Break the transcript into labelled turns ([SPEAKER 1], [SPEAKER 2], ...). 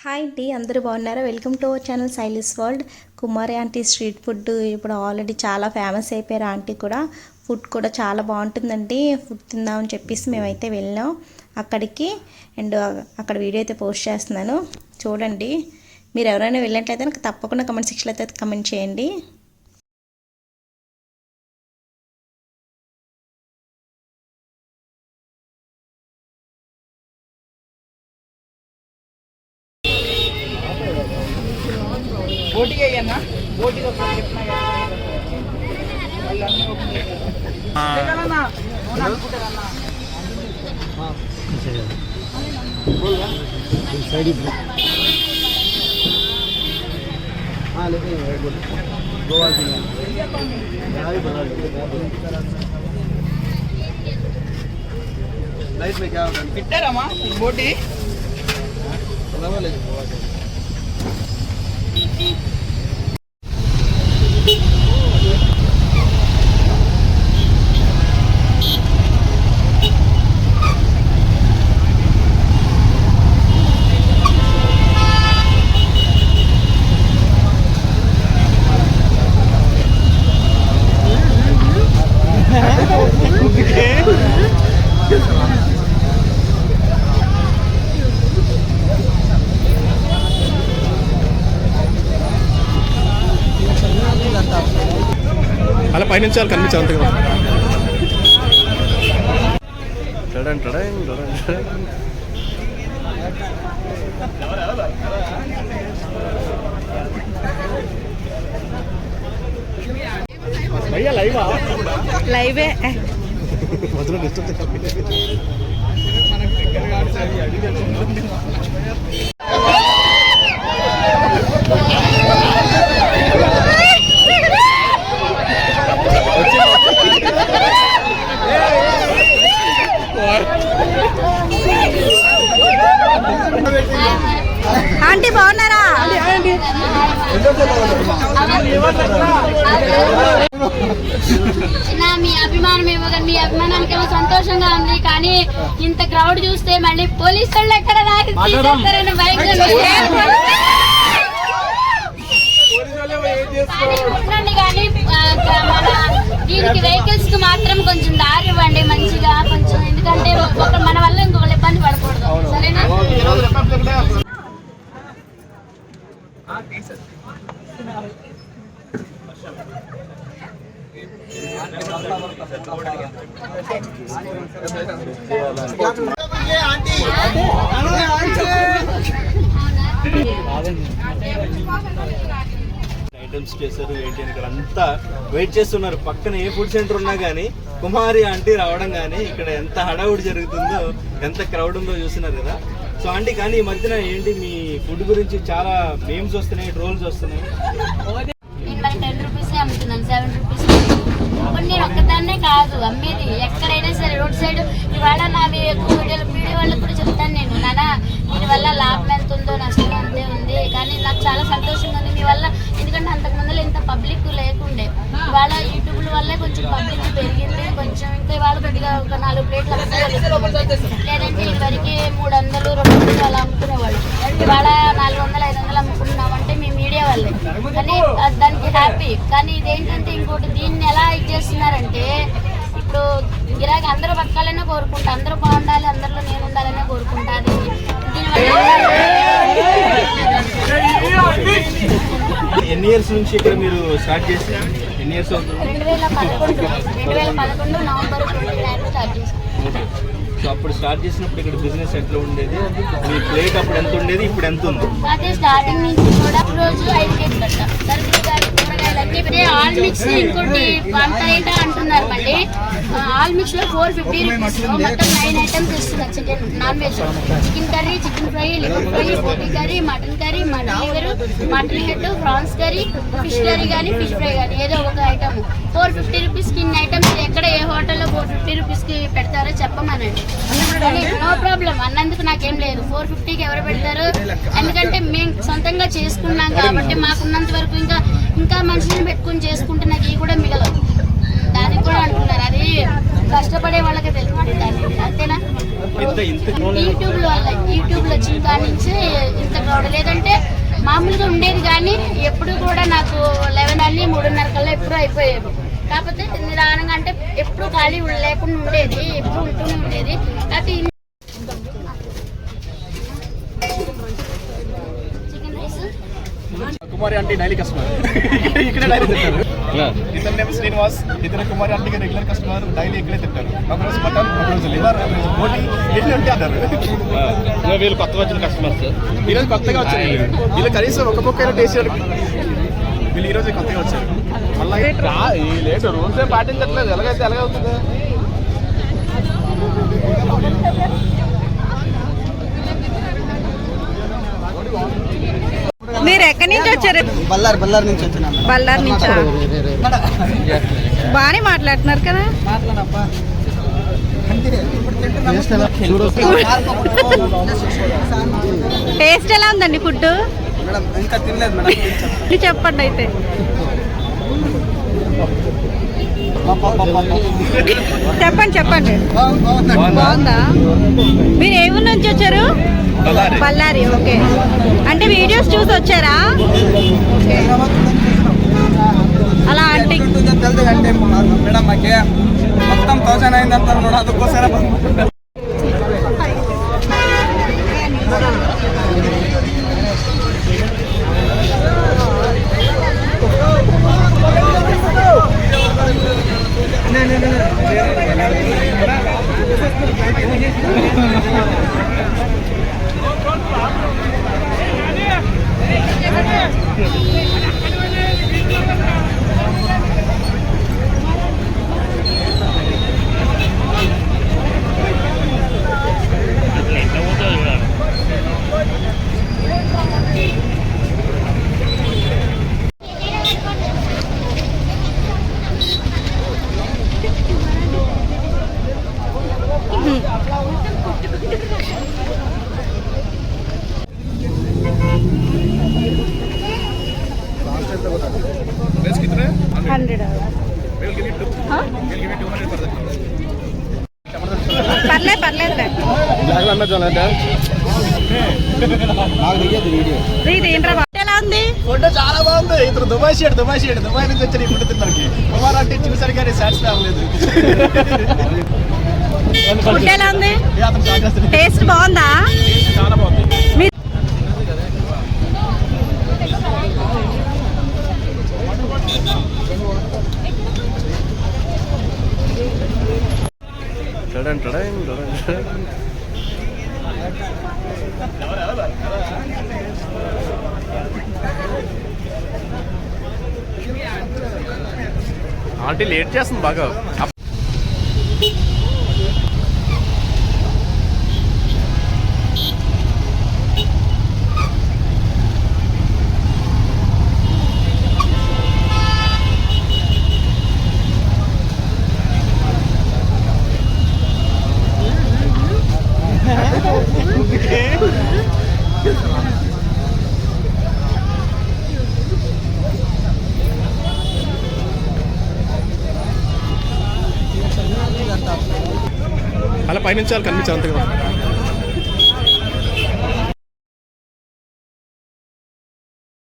[SPEAKER 1] Hi అండి అందరూ బాగున్నారా? Welcome to our channel సైలిస్ world Kumari aunty street food ఇప్పుడు ఆల్రెడీ చాలా ఫేమస్ అయిపోయారు ఆంటీ కూడా. ఫుడ్ కూడా చాలా బాగుంటుందండి. ఫుడ్ తిందామని చెప్పేసి మేమైతే వెళ్ళాం. అక్కడికి అండ్ అక్కడ వీడియో అయితే పోస్ట్ చేస్తున్నాను. చూడండి. మీరు ఎవరైనా వెళ్ళినట్లయితే నాకు తప్పకుండా కమెంట్ సెక్షన్లో అయితే కమెంట్ చేయండి.
[SPEAKER 2] పోటీగా అయ్యన్నా పోటీగా ఒకటి చెప్పినా కదా. వాళ్ళన్నీ ఒకటి. అంతేగానన్నా? అవును అనుకుంటారన్నా.
[SPEAKER 3] लाइट में क्या होगा
[SPEAKER 2] పెట్టారమ్మా ఈ పోటీ
[SPEAKER 3] लगा लेंगे गोवा के
[SPEAKER 4] పైనుంచి వాళ్ళు కనిపించారు అంతే కదా టడన్ టడన్ టడన్ టడన్. భయ్యా లైవా మధ్యలో డిస్టర్బ్ చేయాలి.
[SPEAKER 1] ఆంటీ బాగున్నారా?
[SPEAKER 5] నా మీ అభిమానం ఏమో కానీ మీ అభిమానానికి ఏమో సంతోషంగా ఉంది కానీ ఇంత క్రౌడ్ చూస్తే మళ్ళీ పోలీసు వాళ్ళు ఎక్కడ నాకు తీసేస్తారని ఉంది. కానీ ఉండండి కానీ మన దీనికి వెహికల్స్కి మాత్రం కొంచెం దారి ఇవ్వండి మంచిగా కొంచెం ఎందుకంటే ఒక మన వల్ల ఇంకొకరు ఇబ్బంది పడకూడదు. సరేనా?
[SPEAKER 3] అటెంప్ట్స్ చేశారు ఏంటి అని ఇక్కడ అంతా వెయిట్ చేస్తున్నారు. పక్కన ఏ ఫుడ్ సెంటర్ ఉన్నా కానీ కుమారి ఆంటీ రావడం కానీ ఇక్కడ ఎంత హడావుడి జరుగుతుందో ఎంత క్రౌడ్ ఉందో చూస్తున్నారు కదా. సో ఆంటీ కానీ ఈ మధ్యన ఏంటి మీ ఫుడ్ గురించి చాలా మేమ్స్ వస్తున్నాయి ట్రోల్స్ వస్తున్నాయి?
[SPEAKER 5] నేను టెన్ రూపీస్ అమ్ముతున్నాను సెవెన్ రూపీస్ ఇప్పుడు నేను ఒక్కదాన్నే కాదు అమ్మేది. ఎక్కడైనా సరే రోడ్ సైడ్ ఇవాళ నా ఎక్కువ వీడియోలు వీడియో వాళ్ళకి కూడా చెప్తాను నేను. నాన్న దీనివల్ల లాభం ఎంత నష్టం అంతే ఉంది. కానీ నాకు చాలా సంతోషంగా ఉంది. మీ వల్ల ఎందుకంటే అంతకు ముందర ఇంత పబ్లిక్ లేకుండే. వాళ్ళ యూట్యూబ్ల వల్లే కొంచెం పబ్లిక్ పెరిగింది. కొంచెం ఇంకా ఇవాళ కొద్దిగా ఒక నాలుగు ప్లేట్లు లేదంటే ఇవరికి మూడు వందలు రెండు వందలు అలా అమ్ముకునేవాళ్ళు. ఇవాళ నాలుగు వందలు ఐదు వందలు అమ్ముకున్నామంటే మీ మీడియా వల్లే. కానీ దానికి హ్యాపీ. కానీ ఇదేంటంటే ఇంకోటి దీన్ని ఎలా ఇది చేస్తున్నారంటే ఇప్పుడు గిరాకీ అందరూ బతకాలనే కోరుకుంటా. అందరూ బాగుండాలి అందరిలో నేను ఉండాలనే కోరుకుంటా. అది
[SPEAKER 3] ఎన్ని ఇయర్స్ నుంచి ఇక్కడ మీరు స్టార్ట్ చేసి ఎన్ని ఇయర్స్ సో అప్పుడు స్టార్ట్ చేసినప్పుడు ఇక్కడ బిజినెస్ ఎట్లా ఉండేది? మీ ప్లేట్ అప్పుడు ఎంత ఉండేది? ఇప్పుడు ఎంత ఉంది?
[SPEAKER 5] అదే స్టార్టింగ్ నుంచి కూడా రోజు ఐదు కేజీలు కట్ట. సరుకులు కానీ కూరగాయలు అన్ని ఇప్పుడే ఆల్ మిక్స్ ఇంకోటి వంట అయితే అంటున్నారు మళ్ళీ. ఆల్ మిక్స్లో ఫోర్ ఫిఫ్టీ రూపీస్. లో మొత్తం నైన్ ఐటమ్స్ ఇస్తున్నారు chicken non veg. Chicken curry chicken fry liver fry boti curry mutton curry mutton liver mutton head prawns curry fish curry కానీ ఫిష్ ఫ్రై కానీ ఏదో ఒక ఐటమ్. ఫోర్ ఫిఫ్టీ రూపీస్కి ఇన్ని items ఎక్కడ ఏ హోటల్లో ఫోర్ ఫిఫ్టీ రూపీస్కి పెడతారో చెప్పమనండి. నో ప్రాబ్లం అన్నందుకు నాకేం లేదు. ఫోర్ ఫిఫ్టీకి ఎవరు పెడతారు? ఎందుకంటే మేము సొంతంగా చేసుకున్నాం కాబట్టి మాకున్నంత వరకు ఇంకా ఇంకా మనుషులను పెట్టుకుని చేసుకుంటే నాకు ఇవి కూడా మిగలవు కూడా అంటున్నారు అది కష్టపడే వాళ్ళకి తెలుసు అంతేనా?
[SPEAKER 3] ఇంత ఇంత
[SPEAKER 5] యూట్యూబ్లో వల్ల యూట్యూబ్లో వచ్చిన కాడి నుంచి ఇంత రావడం లేదంటే మామూలుగా ఉండేది కానీ ఎప్పుడు కూడా నాకు లెవెన్ అన్ని మూడున్నర కల్లా ఎప్పుడు అయిపోయేది. కాకపోతే నిదానంగా అంటే ఎప్పుడు ఖాళీ లేకుండా ఉండేది ఎప్పుడు ఉంటూనే ఉండేది. కాకపోతే in- chicken rice
[SPEAKER 4] Kumari aunty daily customer. ఇక్కడే డైలీ తింటారు. ఇతని నేమ్ శ్రీనివాస్ ఇతని కుమారి ఆంటీకి రెగ్యులర్ కస్టమర్ డైలీ ఇక్కడే తింటారు ఒక రోజు మటన్ ఒక రోజు లివర్ ఒక రోజు బోటి ఎన్ని ఉంటే అంటారు
[SPEAKER 3] వీళ్ళు కొత్తగా వచ్చిన కస్టమర్స్
[SPEAKER 4] ఈరోజు కొత్తగా వచ్చారు వీళ్ళు. కనీసం ఒక ముక్క అయినా టేస్ట్. వీళ్ళు ఈరోజు కొత్తగా వచ్చారు. మళ్ళీ
[SPEAKER 3] ఈ లేటు రూల్స్ ఏం పాటించట్లేదు. ఎలాగైతే ఎలాగవుతుంది
[SPEAKER 6] మీరు ఎక్కడి నుంచి వచ్చారు?
[SPEAKER 2] బల్లారి బల్లారి నుంచి వచ్చినా
[SPEAKER 6] బళ్ళారి నుంచా? బాగానే మాట్లాడుతున్నారు కదా? టేస్ట్ ఎలా? ఉందండి ఫుడ్
[SPEAKER 2] మేడం ఇంకా తినలేదు మేడం.
[SPEAKER 6] ఇది చెప్పండి అయితే. చెప్పండి చెప్పండి. బాగుందా? మీరు ఏ ఊరు నుంచి వచ్చారు? బళ్ళారి ఓకే. అంటే వీడియోస్ చూసి వచ్చారా? అలా అంటే
[SPEAKER 2] మేడం మాకే మొత్తం థౌసండ్ అయింది అంటారు మేడం
[SPEAKER 6] పర్లేదు బాబు? ఎలా ఉంది?
[SPEAKER 4] ఫుడ్ చాలా బాగుంది. ఇతను దుబాయ్ షేడ్ దుబాయ్ షేడ్ దుబాయ్ నుంచి వచ్చారు ఈ ఫుడ్ తినడానికి కుమార్ అంటే చూసారు కానీ సాటిస్ఫై అవ్వలేదు
[SPEAKER 6] ఫుడ్ ఎలా ఉంది? టేస్ట్ బాగుందా?
[SPEAKER 4] చాలా బాగుంది. ఆంటీ లేట్ చేస్తుంది బాగా పైనుంచి వాళ్ళు కనిపించారు అంతే కదా